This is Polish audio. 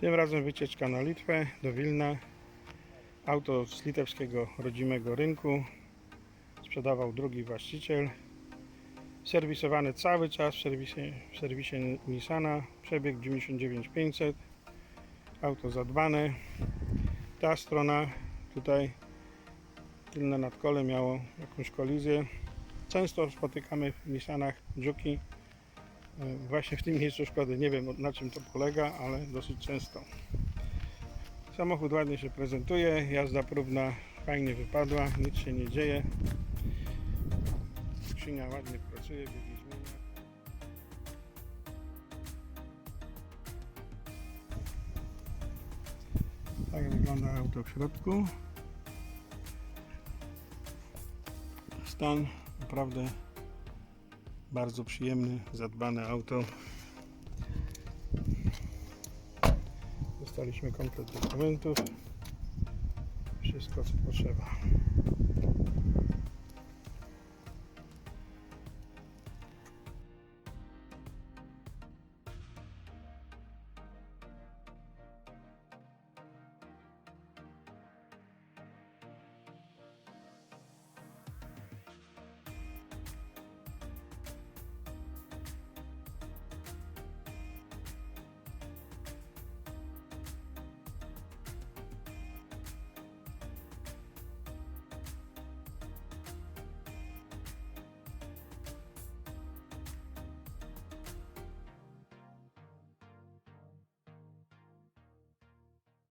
Tym razem wycieczka na Litwę, do Wilna. Auto z litewskiego rodzimego rynku. Sprzedawał drugi właściciel. Serwisowane cały czas w serwisie, w serwisie Nissana. Przebieg 99500. Auto zadbane. Ta strona tutaj tylne nadkole miało jakąś kolizję. Często spotykamy w Nissanach dziuki. E, Właśnie w tym miejscu szkody. Nie wiem na czym to polega, ale dosyć często. Samochód ładnie się prezentuje, jazda próbna fajnie wypadła, nic się nie dzieje. Skrzynia ładnie pracuje, biegi zmienia. Tak wygląda auto w środku. Stan naprawdę bardzo przyjemny, zadbane auto. Dostaliśmy komplet dokumentów, wszystko co potrzeba.